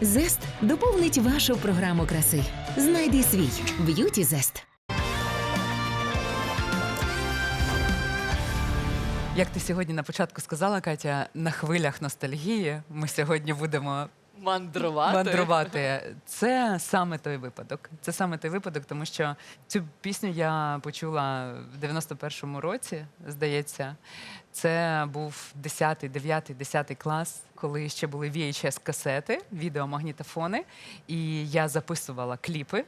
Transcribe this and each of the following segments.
Зест доповнить вашу програму краси. Знайди свій б'юті зест. Як ти сьогодні на початку сказала, Катя, на хвилях ностальгії ми сьогодні будемо Мандрувати. мандрувати. Це саме той випадок. Це саме той випадок, тому що цю пісню я почула в 91-му році, здається. Це був 10, 9, 10 клас, коли ще були VHS-касети, відеомагнітофони, і я записувала кліпи.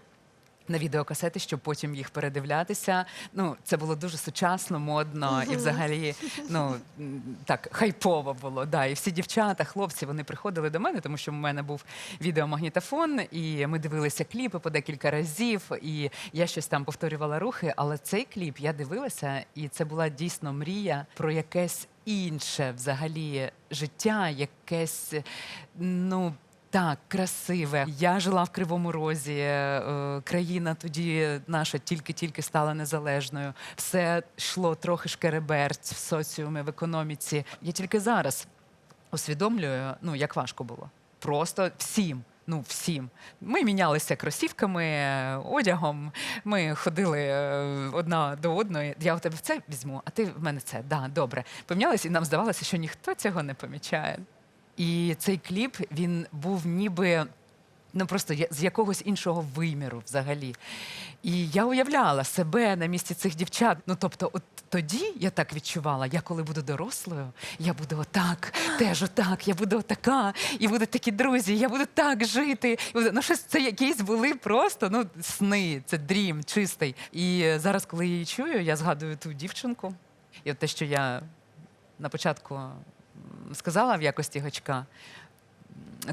На відеокасети, щоб потім їх передивлятися. Ну, це було дуже сучасно, модно і взагалі, ну так, хайпово було. Да. І всі дівчата, хлопці, вони приходили до мене, тому що в мене був відеомагнітофон, і ми дивилися кліпи по декілька разів, і я щось там повторювала рухи. Але цей кліп я дивилася, і це була дійсно мрія про якесь інше взагалі життя, якесь, ну. Так, красиве. Я жила в Кривому Розі. е, Країна тоді наша тільки-тільки стала незалежною. Все йшло трохи шкереберть в соціумі, в економіці. Я тільки зараз усвідомлюю, ну як важко було. Просто всім. Ну, всім. Ми мінялися кросівками, е, одягом. Ми ходили е, одна до одної. Я у тебе це візьму, а ти в мене це. Да, добре. Помінялися, і нам здавалося, що ніхто цього не помічає. І цей кліп він був ніби ну просто з якогось іншого виміру взагалі. І я уявляла себе на місці цих дівчат. Ну тобто, от тоді я так відчувала, я коли буду дорослою, я буду отак, теж отак, я буду отака, і будуть такі друзі, я буду так жити. Ну, щось це якісь були просто ну, сни, це дрім чистий. І зараз, коли я її чую, я згадую ту дівчинку. І от те, що я на початку сказала в якості гачка,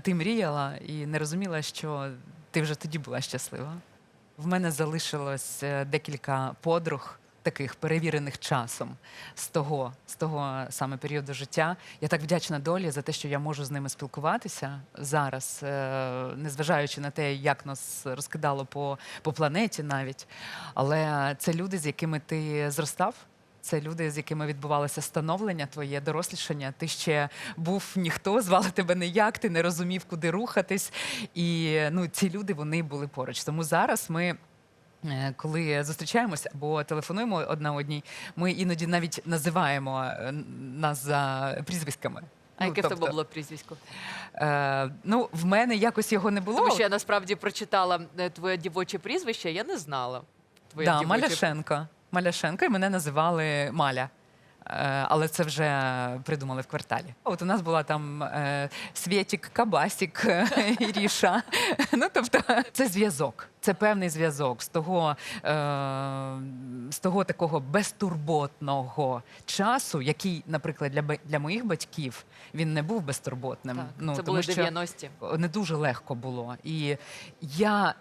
ти мріяла і не розуміла, що ти вже тоді була щаслива. В мене залишилось е, декілька подруг. Таких перевірених часом з того, з того саме періоду життя. Я так вдячна долі за те, що я можу з ними спілкуватися зараз, е, незважаючи на те, як нас розкидало по, по планеті навіть. Але це люди, з якими ти зростав. Це люди, з якими відбувалося становлення, твоє дорослішання. Ти ще був ніхто, звали тебе ніяк, ти не розумів, куди рухатись. І ну, ці люди вони були поруч. Тому зараз ми. е, Коли зустрічаємося або телефонуємо одна одній, ми іноді навіть називаємо е, нас за прізвиськами. А Ну, яке в тобто, тебе було прізвисько? Е, ну, в мене якось його не було. Тому що я насправді прочитала е, твоє дівоче прізвище, я не знала. Твоє Да, дівоче... Маляшенко. Маляшенко, і мене називали Маля. Е, Але це вже придумали в кварталі. От у нас була там е, Свєтік, Кабасік, Іріша. Ну, тобто, це зв'язок. Це певний зв'язок з того, е, з того такого безтурботного часу, який, наприклад, для, для моїх батьків він не був безтурботним. Так, ну, це тому були 90-ті. не дуже легко було. І я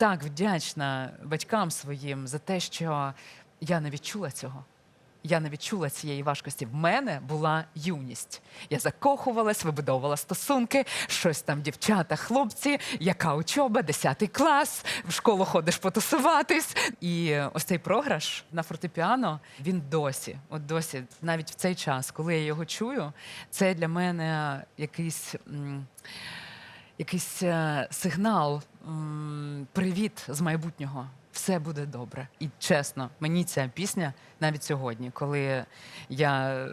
так вдячна батькам своїм за те, що я не відчула цього. Я не відчула цієї важкості. В мене була юність. Я закохувалась, вибудовувала стосунки, щось там дівчата, хлопці, яка учоба, 10 клас, в школу ходиш потусуватись. І ось цей програш на фортепіано він досі, от досі, навіть в цей час, коли я його чую, це для мене якийсь. якийсь е, сигнал, привіт з майбутнього. Все буде добре. І чесно, мені ця пісня навіть сьогодні, коли я е,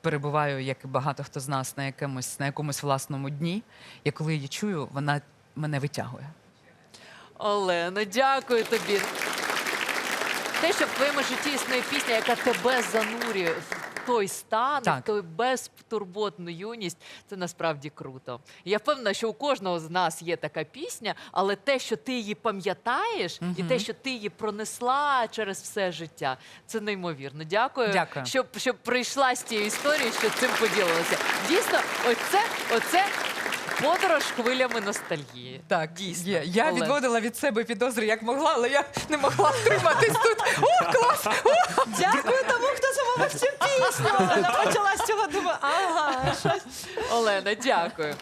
перебуваю, як і багато хто з нас, на якомусь, на якомусь власному дні, я коли її чую, вона мене витягує. Олено, дякую тобі. Те, що в твоєму житті існує пісня, яка тебе занурює той стан, Так. той безтурботну юність, це насправді круто. Я впевнена, що у кожного з нас є така пісня, але те, що ти її пам'ятаєш, і те, що ти її пронесла через все життя, це неймовірно. Дякую, Дякую. Щоб, щоб прийшла з цією історією, що цим поділилася. Дійсно, оце, оце подорож хвилями ностальгії. Так, Дійсно, є. Я Олег. відводила від себе підозри, як могла, але я не могла втриматись тут. О, клас! Дякую тому, хто всю пісню. Я почала з цього думаю, ага. Олена, дякую.